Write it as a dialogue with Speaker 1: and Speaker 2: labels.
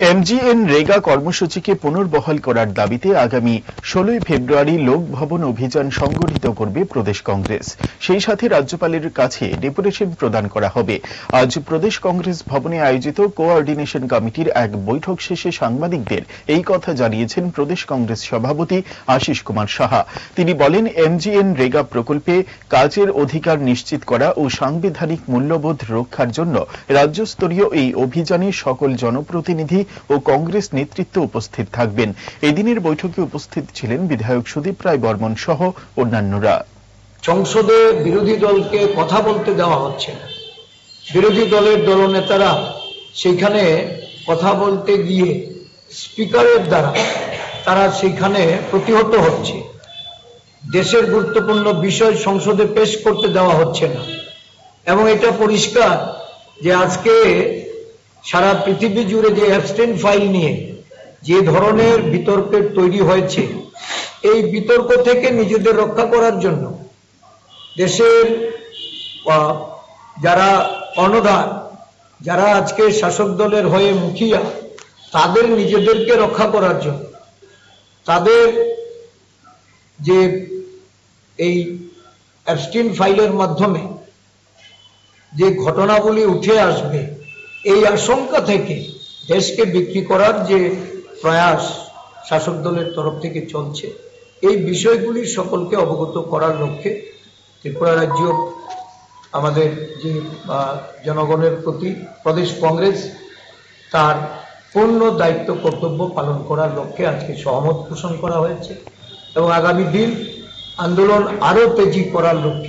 Speaker 1: MGN রেগা কর্মসূচিকে পুনর্বহাল করার দাবিতে আগামী ষোলোই ফেব্রুয়ারি লোক ভবন অভিযান সংগঠিত করবে প্রদেশ কংগ্রেস। সেই সাথে রাজ্যপালের কাছে ডেপুটেশন প্রদান করা হবে। আজ প্রদেশ কংগ্রেস ভবনে আয়োজিত কোঅর্ডিনেশন কমিটির এক বৈঠক শেষে সাংবাদিকদের এই কথা জানিয়েছেন প্রদেশ কংগ্রেস সভাপতি আশিস কুমার সাহা। তিনি বলেন, এমজিএন রেগা প্রকল্পে কাজের অধিকার নিশ্চিত করা ও সাংবিধানিক মূল্যবোধ রক্ষার জন্য রাজ্যস্তরীয় এই অভিযানে সকল জনপ্রতিনিধি ও কংগ্রেস নেতৃত্ব উপস্থিত থাকবেন। এদিনের বৈঠকে উপস্থিত ছিলেন বিধায়ক সুদীপ রায় বর্মন সহ অন্যান্যরা।
Speaker 2: সংসদে বিরোধী দলকে কথা বলতে দেওয়া হচ্ছে না। বিরোধী দলের দলনেতারা সেইখানে কথা বলতে গিয়ে স্পিকারের দ্বারা তারা সেইখানে প্রতিহত হচ্ছে। দেশের গুরুত্বপূর্ণ বিষয় সংসদে পেশ করতে দেওয়া হচ্ছে না। এবং এটা পরিষ্কার যে আজকে সারা পৃথিবী জুড়ে যে অ্যাবস্টেন ফাইল নিয়ে যে ধরনের বিতর্কের তৈরি হয়েছে, এই বিতর্ক থেকে নিজেদের রক্ষা করার জন্য দেশের যারা কর্ণধার যারা আজকে শাসক দলের হয়ে মুখিয়া, তাদের নিজেদেরকে রক্ষা করার জন্য, তাদের যে এই অ্যাবস্টিন ফাইলের মাধ্যমে যে ঘটনাগুলি উঠে আসবে এই আশঙ্কা থেকে দেশকে বিক্রি করার যে প্রয়াস শাসক দলের তরফ থেকে চলছে, এই বিষয়গুলি সকলকে অবগত করার লক্ষ্যে ত্রিপুরা রাজ্য, আমাদের যে জনগণের প্রতি প্রদেশ কংগ্রেস, তার পূর্ণ দায়িত্ব কর্তব্য পালন করার লক্ষ্যে আজকে সহমত পোষণ করা হয়েছে এবং আগামী দিন আন্দোলন আরও তেজি করার লক্ষ্যে